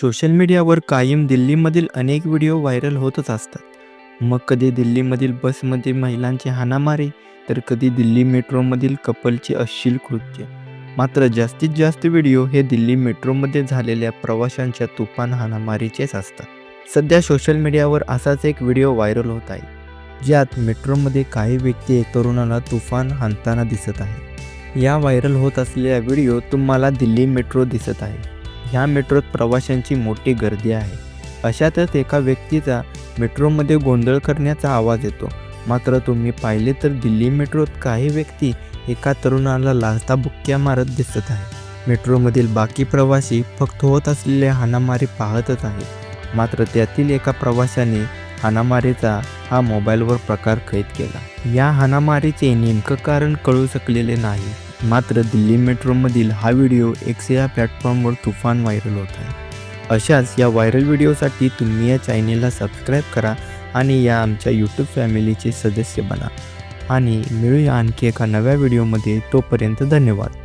Social मीडियावर कायम दिल्लीमधील अनेक व्हिडिओ व्हायरल होतच असतात. मग कधी दिल्लीमधील बसमध्ये महिलांची हाणामारी तर कधी दिल्ली मेट्रोमधील कपलचे अश्लील कृत्य. मात्र जास्तीत जास्त व्हिडिओ हे दिल्ली मेट्रोमध्ये झालेल्या प्रवाशांच्या तुफान हाणामारीचेच असतात. सध्या सोशल मीडियावर असाच एक व्हिडिओ व्हायरल होत आहे ज्यात मेट्रोमध्ये काही व्यक्ती एक तरुणाला तुफान हाणताना दिसत आहे. या व्हायरल होत असलेल्या व्हिडिओ तुम्हाला दिल्ली मेट्रो दिसत आहे. ह्या मेट्रोत प्रवाशांची मोठी गर्दी आहे. अशातच एका व्यक्तीचा मेट्रोमध्ये गोंधळ करण्याचा आवाज येतो. मात्र तुम्ही पाहिले तर दिल्ली मेट्रोत काही व्यक्ती एका तरुणाला लाजता बुक्क्या मारत दिसत आहे मेट्रोमधील बाकी प्रवासी फक्त होत असलेल्या हाणामारी पाहतच आहेत. मात्र त्यातील एका प्रवाशाने हाणामारीचा हा मोबाईलवर प्रकार कैद केला. या हाणामारीचे नेमकं कारण कळू शकलेले नाही. मात्र दिल्ली मेट्रोमधील हा व्हिडिओ एक्स या प्लॅटफॉर्मवर तुफान व्हायरल होत आहे. अशाच या व्हायरल व्हिडिओसाठी तुम्ही या चॅनेलला सबस्क्राईब करा आणि या आमच्या यूट्यूब फॅमिलीचे सदस्य बना. आणि मिळूया आणखी एका नव्या व्हिडिओमध्ये. तोपर्यंत धन्यवाद.